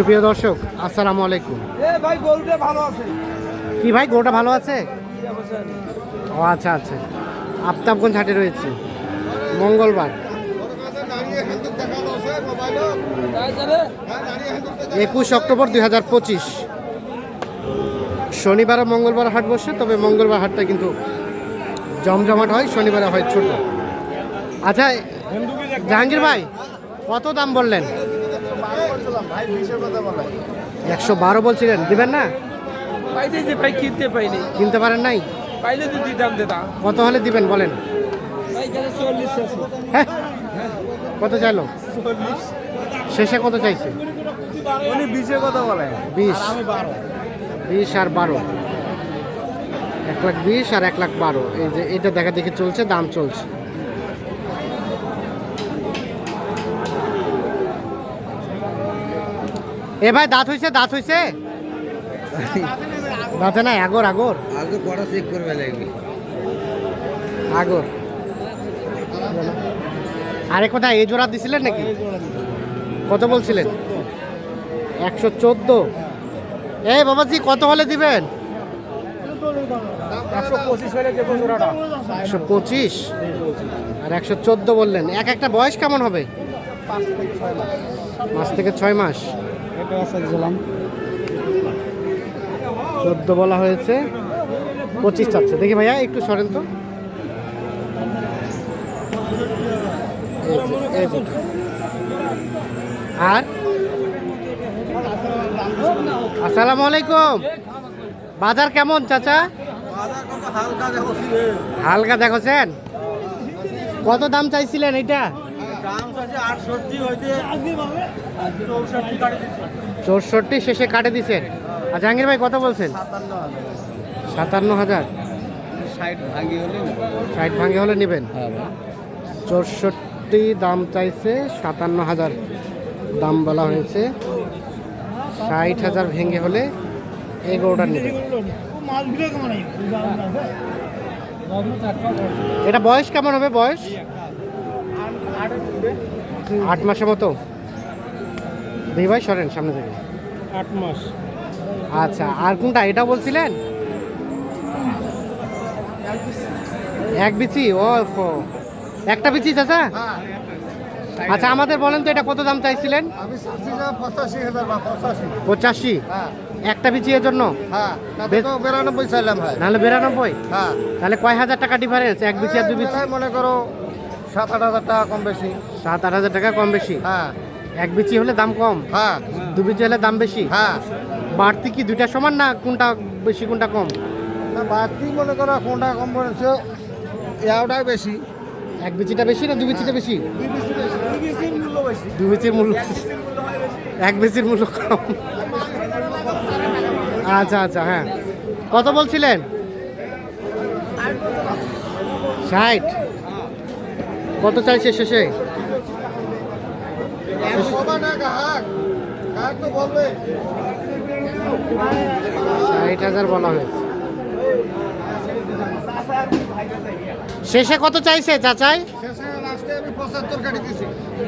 সুপ্রিয় দর্শক আসসালামু আলাইকুম। ভাই গোলটা ভালো আছে। কি ভাই গোটা ভালো আছে? ও আচ্ছা আচ্ছা। আফতাবগঞ্জ হাটে রয়েছে? মঙ্গলবার। একুশ অক্টোবর দুই হাজার পঁচিশ। শনিবার মঙ্গলবার হাট বসে তবে মঙ্গলবার হাটটা কিন্তু জমজমাট হয় শনিবারে হয় ছোট। আচ্ছা জাহাঙ্গীর ভাই কত দাম বললেন? একশো বারো বলছিলেন দিবেন না? ভাই কিনতে পাইনি। কিনতে পারেন নাই? পাইলে তো দিতাম দিতাম কত হলে দিবেন বলেন? হ্যাঁ? কত চাইলো? শেষে কত চাইছে? উনি বিশের কথা বলে। বিশ। বারো। বিশ আর বারো। এক লাখ বিশ আর এক লাখ বারো। এই যে এটা দেখা দেখি চলছে দাম চলছে। এ ভাই দাঁত হইছে দাঁত হইছে? দাঁতে নাই আগর আগর। আগে পড়া চেক করবে লাগবে। আগর। আরে কোথায় এই জোড়া দিছিলেন নাকি? কত বলছিলেন? একশো চোদ্দ। এই বাবাজি কত হলে দিবেন? একশো পঁচিশ আর একশো চোদ্দ বললেন। এক একটা বয়স কেমন হবে? পাঁচ থেকে ছয় লাখ পাঁচ থেকে ছয় মাস। চোদ্দ বলা হয়েছে। পঁচিশ চাচ্ছে। দেখি ভাইয়া, একটু সরেন তো। আর? আসসালামু আলাইকুম। বাজার কেমন, চাচা? হালকা দেখো দেখছেন? কত দাম চাইছিলেন এটা? চৌষট্টি শেষে কাটে দিছেন। আর জাহাঙ্গীর ভাই কত বলছেন? সাতান্ন হাজার। ষাট ভাঙি হলে নেবেন। চৌষট্টি দাম চাইছে সাতান্ন হাজার। দাম বলা হয়েছে। ষাট হাজার ভেঙে হলে এগারোটা নেবেন। এটা বয়স কেমন হবে? বয়স? আট মাসের মতো। দিই ভাই সরেন সামনে থেকে। আট মাস। আচ্ছা আর কোনটা? এটা বলছিলেন? এক বিচি? ও একটা বিচি চাচা? আচ্ছা আমাদের বলেন তো এটা কত দাম চাইছিলেন? পঁচাশি হাজার পঁচাশি। পঁচাশি? হ্যাঁ। একটা বিচি এর জন্য? হ্যাঁ বিরানব্বই চাইলাম ভাই। নাহলে বিরানব্বই? হ্যাঁ। তাহলে কয় হাজার টাকা ডিফারেন্স এক বিচি আর দুই বিচি? মনে করো সাত আট হাজার টাকা কম বেশি। সাত আট হাজার টাকা কম বেশি। হ্যাঁ। এক বিচি হলে দাম কম? হ্যাঁ। দু বিচি হলে দাম বেশি? হ্যাঁ। বাড়তি কি দুইটা সমান না কোনটা বেশি কোনটা কম? না বাড়তি মনে করো কোনটা কম পড়েছে ইয়াওটাই বেশি। এক বিচিটা বেশি না দু বিচিটা বেশি? মূল্য বেশি। দু বিচির মূল্য। এক বিচির মূল্য কম। আচ্ছা আচ্ছা হ্যাঁ। কত বলছিলেন? ষাট। কত চাইছে শেষে? ষাট হাজার বলা হয়েছে। শেষে কত চাইছে চাচাই? শেষে লাস্টে আমি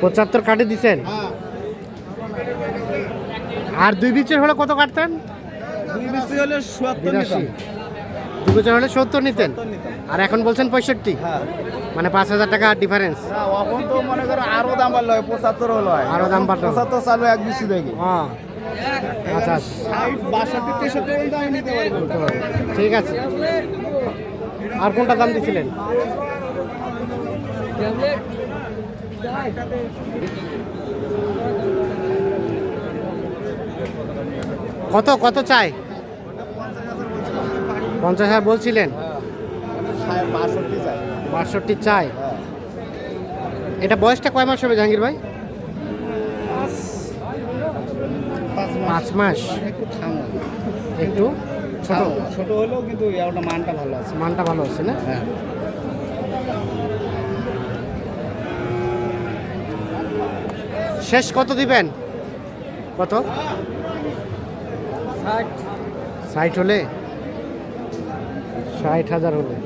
পঁচাত্তর কাটি দিছেন? হ্যাঁ। আর দুই বিচের হলে কত কাটতেন? দুই বছর হলে সত্তর নিতেন? আর এখন বলছেন পঁয়ষট্টি? হ্যাঁ। মানে পাঁচ হাজার টাকা ডিফারেন্স এখন তো মনে করো আরও দাম বাড়লো পঁচাত্তর হলো আরও দাম বাড়লো। পঁচাত্তর চালু এক বেশি দেখি। হ্যাঁ। আচ্ছা আচ্ছা। ঠিক আছে। আর কোনটা দাম দিছিলেন? কত কত চাই? পঞ্চাশ হাজার বলছিলেন। বাষট্টি চাই। বাষট্টি চাই। এটা বয়সটা কয় মাস হবে জাহাঙ্গীর ভাই? পাঁচ মাস। মাস একটু? ছোট? ছোট হলেও কিন্তু মানটা ভালো আছে। মানটা ভালো হচ্ছে না? হ্যাঁ। শেষ কত দিবেন? কত? ষাট। ষাট হলে? ষাট হাজার হলে।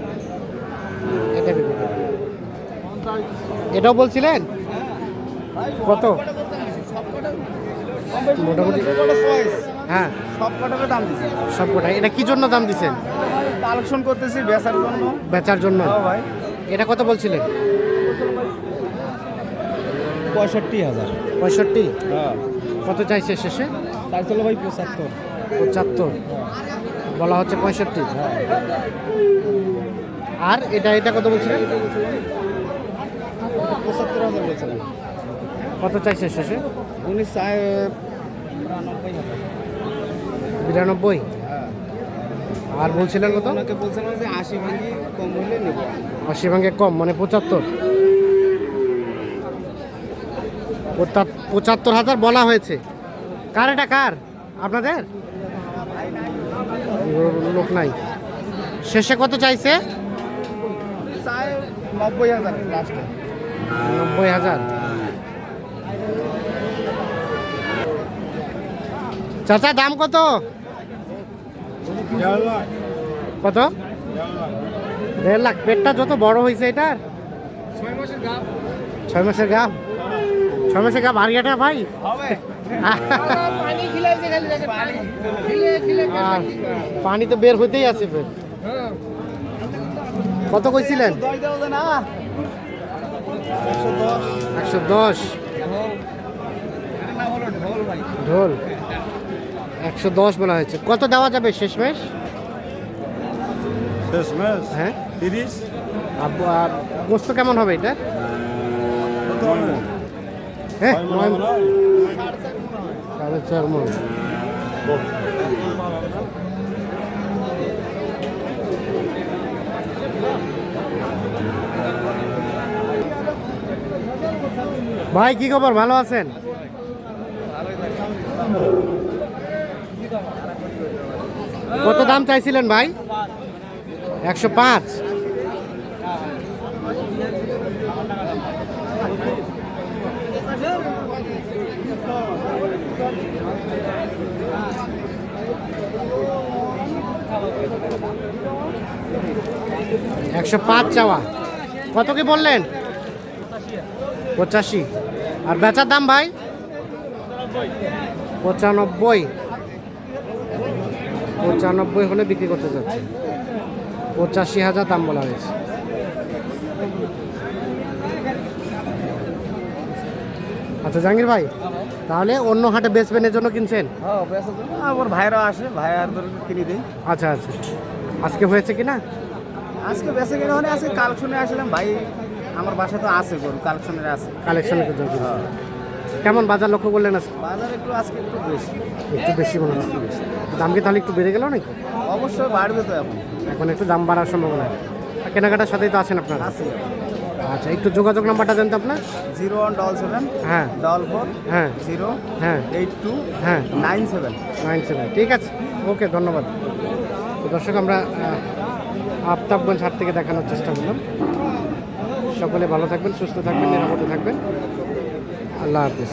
এটা এটাও বলছিলেন? কত? মোটামুটি। হ্যাঁ। সব কটাকে দাম দিচ্ছি সব কটা এটা কি জন্য দাম দিচ্ছেন? কালেকশন করতেছি বেচার জন্য। বেচার জন্য? হ্যাঁ ভাই। এটা কত বলছিলেন? পঁয়ষট্টি হাজার। পঁয়ষট্টি? হ্যাঁ। কত চাইছে শেষে? তাই চলো ভাই পঁচাত্তর। পঁচাত্তর। বলা হচ্ছে পঁয়ষট্টি। আর এটা এটা কত বলছিলেন? পঁচাত্তর হাজার কত চাইছে শেষে? উনি চায় বিরানব্বই? হ্যাঁ। আর বলছিলেন কত? ওনাকে বলছিলাম যে আশি ভাঙি কম হইলে নেব। আশি ভাঙে কম মানে পঁচাত্তর। পঁচাত্তর হাজার বলা হয়েছে। কার এটা কার? আপনাদের? লোক নাই। শেষে কত চাইছে? চায় নব্বই হাজার লাস্টে নব্বই হাজার? চাচা দাম কত? কত? দেড় লাখ। পেটটা যত বড় হয়েছে এটার? ছয় মাসের গাম ছয় মাসের গাম আরিয়াটা ভাই? হবে। আর পানি তো বের হইতেই আছে ফের। কত কইছিলেন? একশো দশ। ঢোল। একশো দশ বলা হয়েছে। কত দেওয়া যাবে শেষমেশ? শেষমেশ? হ্যাঁ। তিরিশ? আর- গোস্ত কেমন হবে এটা? হ্যাঁ? সাড়ে চার মন। ভাই কি খবর? ভালো আছেন? কত দাম চাইছিলেন ভাই? একশো পাঁচ। একশো পাঁচ চাওয়া। কত কি বললেন? পঁচাশি। আর বেচার দাম ভাই? পঁচানব্বই। পঁচানব্বই হলে বিক্রি করতে যাচ্ছে পঁচাশি হাজার দাম বলা হয়েছে। আচ্ছা জাহাঙ্গীর ভাই তাহলে অন্য হাটে বেচবেন এর জন্য কিনছেন? হ্যাঁ ভাইরা আসে ভাইয়ার কিনে দেই। আচ্ছা আচ্ছা। আজকে হয়েছে কি না আজকে বেচে গেলে মানে আজকে কালেকশনে আসলাম ভাই আমার বাসা তো আছে গরু কালেকশনের আছে। কালেকশনের জন্য। কেমন বাজার লক্ষ্য করলেন আজকে? বাজার একটু আজকে একটু বেশি। একটু বেশি মনে হচ্ছে দাম কি তাহলে একটু বেড়ে গেল নাকি? অবশ্যই বাড়বে তো এখন। এখন একটু দাম বাড়ার সম্ভাবনা। কেনাকাটার সাথেই তো আছেন আপনারা? আছে। আচ্ছা একটু যোগাযোগ নাম্বারটা দেন তো আপনার। জিরো ওয়ান ডবল সেভেন হ্যাঁ। ডবল ফোর হ্যাঁ। জিরো হ্যাঁ। এইট টু হ্যাঁ। Nine seven. Nine seven. ঠিক আছে। ওকে ধন্যবাদ। দর্শক আমরা আফতাবগঞ্জ হাট থেকে দেখানোর চেষ্টা করলাম। সকলে ভালো থাকবেন, সুস্থ থাকবেন, নিরাপদে থাকবেন। আল্লাহ হাফিজ।